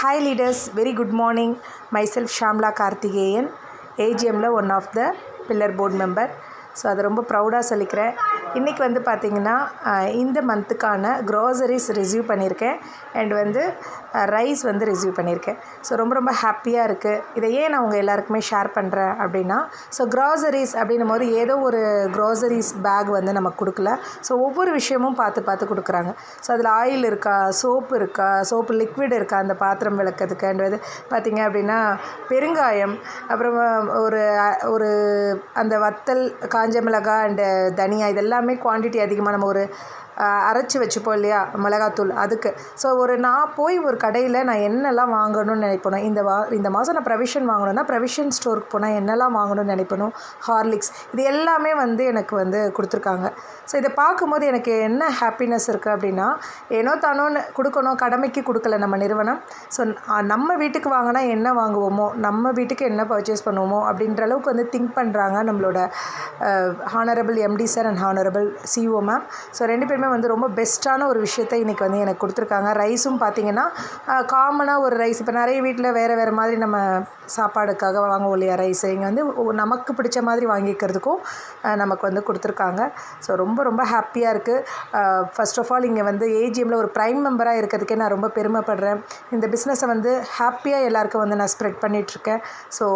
Hi leaders very good morning myself Shamla Karthikeyan ஏஜிஎம்மில் one of the pillar board member so அதை ரொம்ப ப்ரௌடாக சொல்லிக்கிறேன். இன்றைக்கி வந்து பார்த்திங்கன்னா இந்த மந்த்துக்கான க்ராசரிஸ் ரிசீவ் பண்ணியிருக்கேன். அண்ட் வந்து ரைஸ் வந்து ரிசீவ் பண்ணியிருக்கேன். ஸோ ரொம்ப ரொம்ப ஹாப்பியாக இருக்குது இதை ஏன் நான் உங்கள் எல்லாருக்குமே ஷேர் பண்ணுறேன் அப்படின்னா ஸோ க்ராசரிஸ் அப்படின்னும் போது ஏதோ ஒரு க்ராசரிஸ் பேக் வந்து நமக்கு கொடுக்கல. ஸோ ஒவ்வொரு விஷயமும் பார்த்து பார்த்து கொடுக்குறாங்க. ஸோ அதில் ஆயில் இருக்கா சோப்பு இருக்கா சோப்பு லிக்விட் இருக்கா அந்த பாத்திரம் விளக்கிறதுக்கு. அண்ட் வந்து பார்த்திங்க அப்படின்னா பெருங்காயம் அப்புறம் ஒரு ஒரு அந்த வத்தல் காஞ்ச மிளகாய் அண்டு தனியா இதெல்லாம் எல்லாமே குவான்டிட்டி அதிகமாக நம்ம ஒரு அரைச்சி வச்சுப்போம் இல்லையா? மிளகாத்தூள் அதுக்கு. ஸோ ஒரு நான் போய் ஒரு கடையில் நான் என்னெல்லாம் வாங்கணும்னு நினைப்பணும் இந்த வா இந்த மாதம் நான் ப்ரவிஷன் வாங்கணும்னா ப்ரவிஷன் ஸ்டோருக்கு போனால் என்னெல்லாம் வாங்கணும்னு நினைப்பணும் ஹார்லிக்ஸ் இது எல்லாமே வந்து எனக்கு வந்து கொடுத்துருக்காங்க. ஸோ இதை பார்க்கும்போது எனக்கு என்ன ஹாப்பினஸ் இருக்குது அப்படின்னா ஏனோ தானோன்னு கொடுக்கணும் கடமைக்கு கொடுக்கல நம்ம நிறுவனம். ஸோ நம்ம வீட்டுக்கு வாங்கினா என்ன வாங்குவோமோ நம்ம வீட்டுக்கு என்ன பர்ச்சேஸ் பண்ணுவோமோ அப்படின்ற அளவுக்கு வந்து திங்க் பண்ணுறாங்க நம்மளோட honourable MD sir and honourable CO ma'am so ரெண்டு பேருமே வந்து ரொம்ப பெஸ்ட்டான ஒரு விஷயத்தை இன்றைக்கி வந்து எனக்கு கொடுத்துருக்காங்க. ரைஸும் பார்த்தீங்கன்னா காமனாக ஒரு ரைஸ் இப்போ நிறைய வீட்டில் வேறு வேறு மாதிரி நம்ம சாப்பாடுக்காக வாங்குவோம் இல்லையா ரைஸ் இங்கே வந்து நமக்கு பிடிச்ச மாதிரி வாங்கிக்கிறதுக்கும் நமக்கு வந்து கொடுத்துருக்காங்க. ஸோ ரொம்ப ரொம்ப ஹாப்பியாக இருக்குது ஃபஸ்ட் ஆஃப் ஆல் இங்கே வந்து ஏஜிஎம்மில் ஒரு ப்ரைம் மெம்பராக இருக்கிறதுக்கே நான் ரொம்ப பெருமைப்படுறேன். இந்த பிஸ்னஸை வந்து ஹாப்பியாக எல்லாருக்கும் வந்து நான் ஸ்ப்ரெட் பண்ணிகிட்ருக்கேன் ஸோ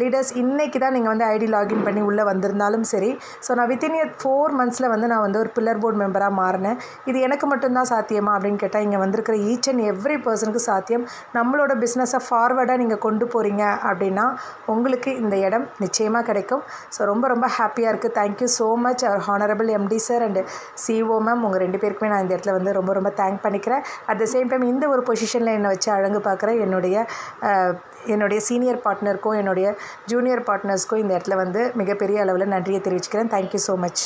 லீடர்ஸ் இன்றைக்கி தான் நீங்கள் வந்து ஐடி லாகின் பண்ணி உள்ளே வந்திருந்தாலும் சரி. ஸோ நான் வித்தின் இயர் ஃபோர் மந்த்ஸில் வந்து நான் வந்து ஒரு பில்லர் போர்ட் மெம்பராக மாறினேன். இது எனக்கு மட்டும்தான் சாத்தியமா அப்படின்னு கேட்டால் இங்கே வந்திருக்கிற ஈச் அண்ட் எவ்ரி பர்சனுக்கு சாத்தியம். நம்மளோட பிஸ்னஸை ஃபார்வர்டாக நீங்கள் கொண்டு போகிறீங்க அப்படின்னா உங்களுக்கு இந்த இடம் நிச்சயமாக கிடைக்கும். ஸோ ரொம்ப ரொம்ப ஹாப்பியாக இருக்குது thank you so much our honourable MD sir and CEO ma'am உங்கள் ரெண்டு பேருக்குமே நான் இந்த இடத்துல வந்து ரொம்ப ரொம்ப தேங்க் பண்ணிக்கிறேன். அட் த சேம் டைம் இந்த ஒரு பொசிஷனில் என்னை வச்சு அழகு பார்க்குற என்னுடைய என்னுடைய சீனியர் பார்ட்னருக்கும் என்னுடைய ஜூனியர் பார்ட்னர்ஸ்க்கும் இந்த இடத்துல வந்து மிகப்பெரிய அளவில் நன்றியை தெரிவிச்சுக்கிறேன். Thank you so much